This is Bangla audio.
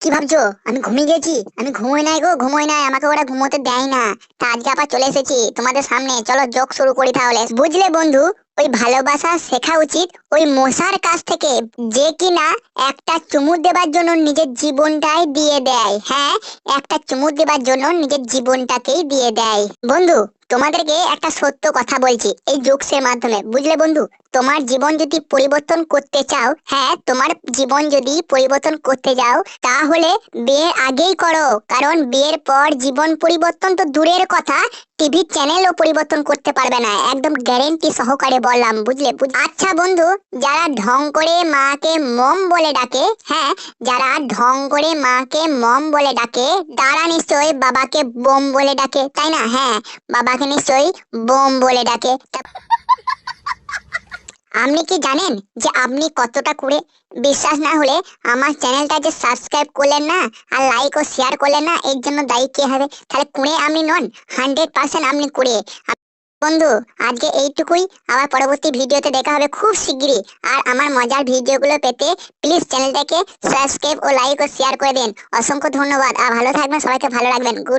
কি ভাবছ? আমি ঘুমিয়ে গেছি। আমি ঘুমোই নাই গো, ঘুমোই নাই। আমাকে ওরা ঘুমোতে দেয় না। তা আজকে আবার চলে এসেছি তোমাদের সামনে। চলো যোগ শুরু করি তাহলে। বুঝলে বন্ধু ওই ভালোবাসা শেখা উচিত ওই মশার কাছ থেকে যে কিনা একটা চুমু দেবার জন্য নিজের জীবনটাই দিয়ে দেয় হ্যাঁ? একটা চুমু দেবার জন্য নিজের জীবনটাকেই দিয়ে দেয়। বন্ধু, তোমাদেরকে একটা সত্য কথা বলছি এই জোকসের মাধ্যমে, বুঝলে বন্ধু? তোমার জীবন যদি পরিবর্তন করতে চাও হ্যাঁ তোমার জীবন যদি পরিবর্তন করতে যাও, তাহলে বিয়ের আগেই করো, কারণ বিয়ের পর জীবন পরিবর্তন তো দূরের কথা টিভি চ্যানেলও পরিবর্তন করতে পারবে না। একদম গ্যারেন্টি সহকারে বললাম, বুঝলে? আচ্ছা বন্ধু, যারা ঢং করে মাকে মম বলে ডাকে হ্যাঁ যারা ঢং করে মাকে মম বলে ডাকে, তারা নিশ্চয়ই বাবাকে বোম বলে ডাকে, তাই না? হ্যাঁ বাবাকে নিশ্চয়ই বোম বলে ডাকে। আপনি কি জানেন যে আপনি কতটা করে বিশ্বাস না হলে আমার চ্যানেলটা যে সাবস্ক্রাইব করলেন না আর লাইক ও শেয়ার করলেন না, এর জন্য দায়ী কে হবে? তাহলে কুড়ে আপনি নন? হান্ড্রেড পার্সেন্ট আপনি কুড়ে বন্ধু, আজকে এইটুকুই। আবার পরবর্তী ভিডিওতে দেখা হবে খুব শিগগিরই। আর আমার মজার ভিডিওগুলো পেতে প্লিজ চ্যানেলটাকে সাবস্ক্রাইব ও লাইক ও শেয়ার করে দিন। অসংখ্য ধন্যবাদ। আর ভালো থাকবেন, সবাইকে ভালো রাখবেন। গুড